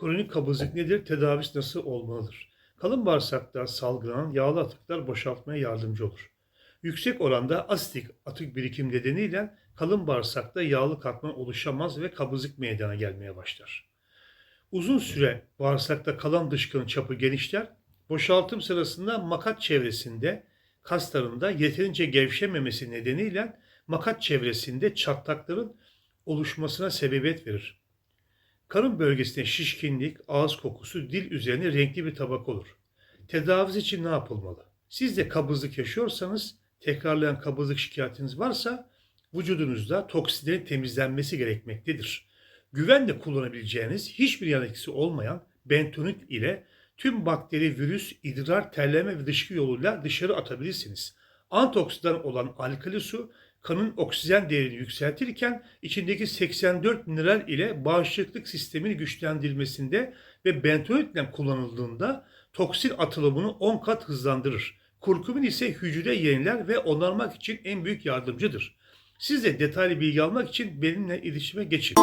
Kronik kabızlık nedir? Tedavisi nasıl olmalıdır? Kalın bağırsakta salgılanan yağlı atıklar boşaltmaya yardımcı olur. Yüksek oranda asitik atık birikim nedeniyle kalın bağırsakta yağlı katman oluşamaz ve kabızlık meydana gelmeye başlar. Uzun süre bağırsakta kalan dışkının çapı genişler. Boşaltım sırasında makat çevresinde kaslarında yeterince gevşememesi nedeniyle makat çevresinde çatlakların oluşmasına sebebiyet verir. Karın bölgesinde şişkinlik, ağız kokusu, dil üzerine renkli bir tabak olur. Tedavisi için ne yapılmalı? Siz de kabızlık yaşıyorsanız, tekrarlayan kabızlık şikayetiniz varsa vücudunuzda toksinlerin temizlenmesi gerekmektedir. Güvenle kullanabileceğiniz hiçbir yan etkisi olmayan bentonit ile tüm bakteri, virüs, idrar, terleme ve dışkı yoluyla dışarı atabilirsiniz. Antioksidan olan alkali su kanın oksijen değerini yükseltirken içindeki 84 mineral ile bağışıklık sistemini güçlendirmesinde ve bentonitle kullanıldığında toksin atılımını 10 kat hızlandırır. Kurkumin ise hücre yeniler ve onarmak için en büyük yardımcıdır. Siz de detaylı bilgi almak için benimle iletişime geçin.